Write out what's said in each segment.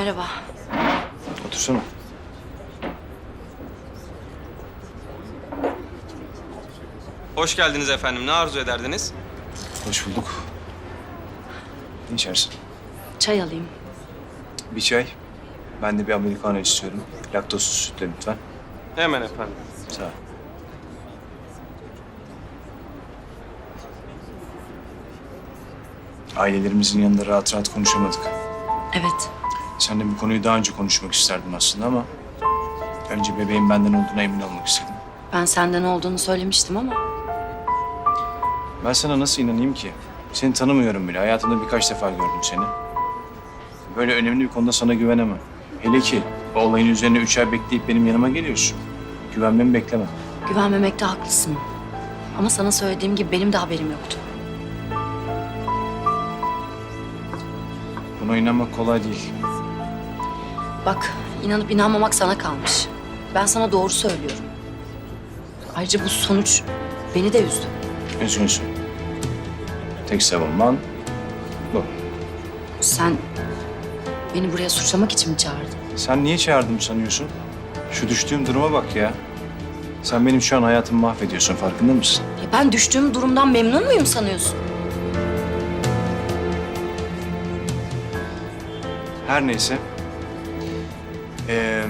Merhaba. Otursana. Hoş geldiniz efendim. Ne arzu ederdiniz? Hoş bulduk. Ne içersin? Çay alayım. Bir çay. Ben de bir americano istiyorum. Laktozsuz sütle lütfen. Hemen efendim. Sağ ol. Ailelerimizin yanında rahat rahat konuşamadık. Evet. Seninle bu konuyu daha önce konuşmak isterdim aslında ama... ...önce bebeğin benden olduğuna emin olmak istedim. Ben senden olduğunu söylemiştim ama Ben sana nasıl inanayım ki? Seni tanımıyorum bile. Hayatımda birkaç defa gördüm seni. Böyle önemli bir konuda sana güvenemem. Hele ki o olayın üzerine üç ay bekleyip benim yanıma geliyorsun. Güvenmemi bekleme. güvenmemekte haklısın. Ama sana söylediğim gibi benim de haberim yoktu. Buna inanmak kolay değil. Bak, inanıp inanmamak sana kalmış. Ben sana doğru söylüyorum. Ayrıca bu sonuç beni de üzdü. Üzgünsün. Tek savunman bu. Sen beni buraya suçlamak için mi çağırdın? Sen niye çağırdım sanıyorsun? Şu düştüğüm duruma bak ya. Sen benim şu an hayatımı mahvediyorsun. Farkında mısın? Ya ben düştüğüm durumdan memnun muyum sanıyorsun? Her neyse. Ee,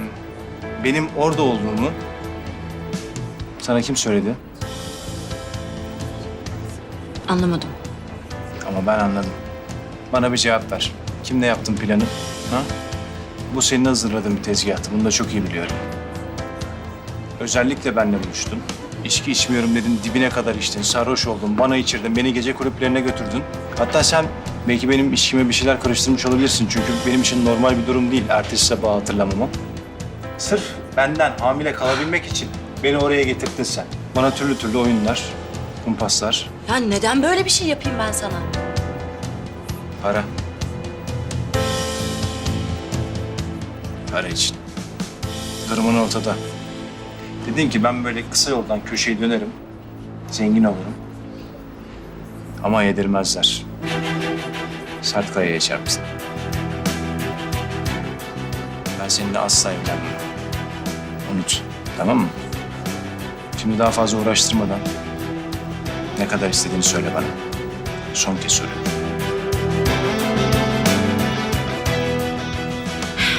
benim orada olduğumu sana kim söyledi? Anlamadım. Ama ben anladım. Bana bir cevap ver. Kimle yaptın planı? Ha? Bu senin hazırladığın bir tezgahtı. Bunu da çok iyi biliyorum. Özellikle benimle buluştun. İçki içmiyorum dedin, dibine kadar içtin, sarhoş oldun, bana içirdin, beni gece kulüplerine götürdün. Hatta sen belki benim içkime bir şeyler karıştırmış olabilirsin. Çünkü benim için normal bir durum değil ertesi sabahı hatırlamamam. Sırf benden hamile kalabilmek için beni oraya getirdin sen. Bana türlü türlü oyunlar, kumpaslar, Ya neden böyle bir şey yapayım ben sana? Para. Para için. Durumun ortada. Dedin ki ben böyle kısa yoldan köşeyi dönerim. Zengin olurum. Ama yedirmezler. Sert kayaya çarpsın. Ben seninle asla evlenmem. Unut. Tamam mı? Şimdi daha fazla uğraştırmadan ne kadar istediğini söyle bana. Son kez soruyorum.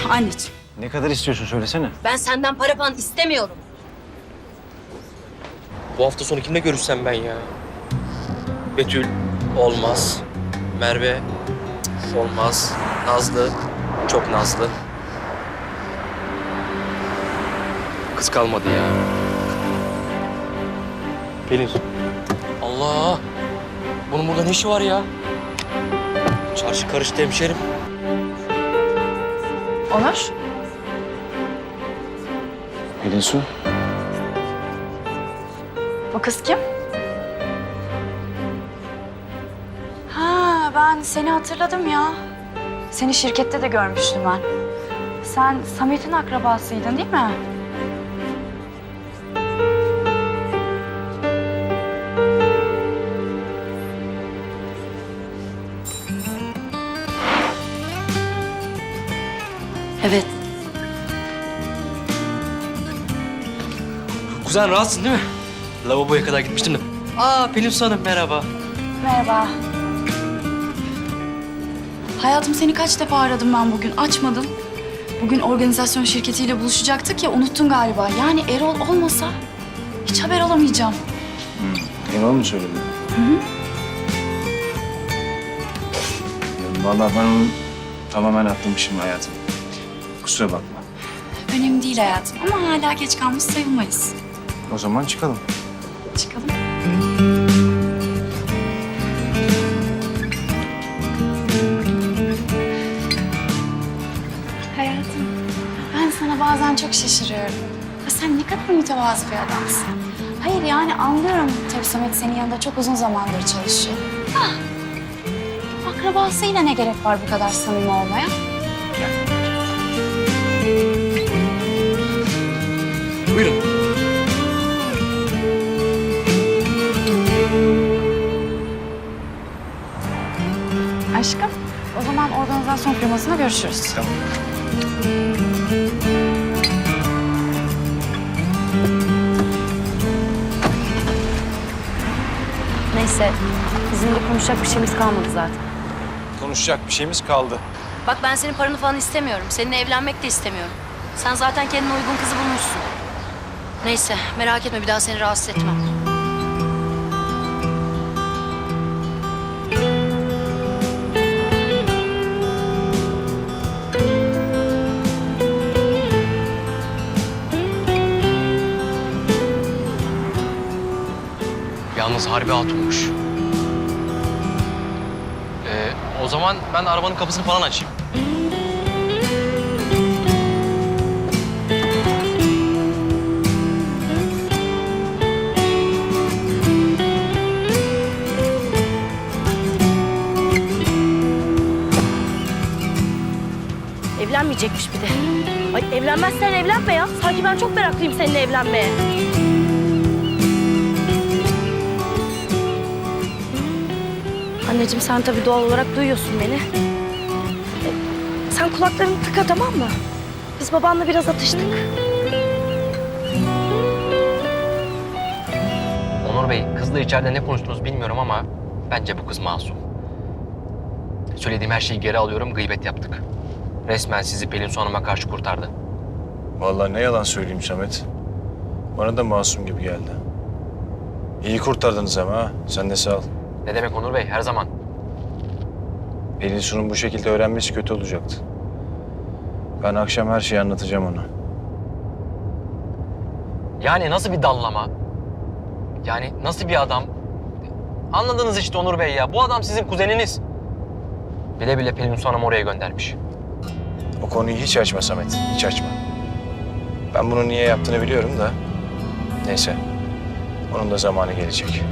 Anneciğim, Ne kadar istiyorsun söylesene. ben senden para falan istemiyorum. Bu hafta sonu kimle görüşsem ben ya? Betül olmaz. Merve cık, olmaz. Nazlı çok nazlı. Kız kalmadı ya. Pelin. Allah! Bunun burada ne işi var ya? Çarşı karıştı hemşerim. Onur, Pelin Su. bu kız kim? Ben seni hatırladım ya. Seni şirkette de görmüştüm ben. Sen Samet'in akrabasıydın değil mi? Evet, Kuzen rahatsın değil mi? Lavaboya kadar gitmiştim de. Aa Pelin Su Hanım merhaba. Merhaba. Hayatım seni kaç defa aradım ben bugün, açmadın. Bugün organizasyon şirketiyle buluşacaktık ya, unuttun galiba. Yani Erol olmasa hiç haber alamayacağım. Erol mu söyledi? Hı hı. Vallahi ben onu tamamen atlamışım hayatım. Kusura bakma. Önemli değil hayatım ama hala geç kalmış sayılmayız. O zaman çıkalım. Çıkalım. Bazen çok şaşırıyorum. Ya sen ne kadar mütevazı bir adamsın. Hayır yani anlıyorum tabii Samet senin yanında çok uzun zamandır çalışıyor. Ah, akrabasıyla ne gerek var bu kadar samimi olmaya? Buyurun. Aşkım, o zaman organizasyon firmasında görüşürüz. Tamam. Neyse bizim de konuşacak bir şeyimiz kalmadı zaten. Konuşacak bir şeyimiz kaldı. Bak ben senin paranı falan istemiyorum. Seninle evlenmek de istemiyorum. Sen zaten kendine uygun kızı bulmuşsun. Neyse merak etme bir daha seni rahatsız etmem. Yalnız harbi hatunmuş. Ee, o zaman ben arabanın kapısını falan açayım. Evlenmeyecekmiş bir de. Ay evlenmezsen evlenme ya. Sanki ben çok meraklıyım seninle evlenmeye. Anneciğim sen tabii doğal olarak duyuyorsun beni. E, Sen kulaklarını tıka tamam mı? Biz babanla biraz atıştık. Onur Bey, kızla içeride ne konuştunuz bilmiyorum ama bence bu kız masum. Söylediğim her şeyi geri alıyorum, gıybet yaptık. Resmen sizi Pelin Su Hanım'a karşı kurtardı. Vallahi ne yalan söyleyeyim Samet. Bana da masum gibi geldi. İyi kurtardınız ama ha. Sen de sağ ol. Ne demek Onur Bey, her zaman. Pelin Su'nun bu şekilde öğrenmesi kötü olacaktı. Ben akşam her şeyi anlatacağım ona. Yani nasıl bir dallama? Yani nasıl bir adam? Anladınız işte Onur Bey ya. Bu adam sizin kuzeniniz. Bile bile Pelin Su oraya göndermiş. O konuyu hiç açma Samet, hiç açma. Ben bunu niye yaptığını biliyorum da. Neyse, onun da zamanı gelecek.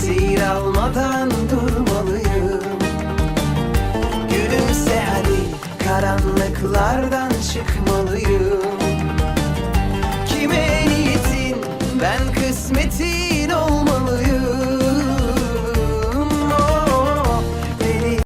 Esir almadan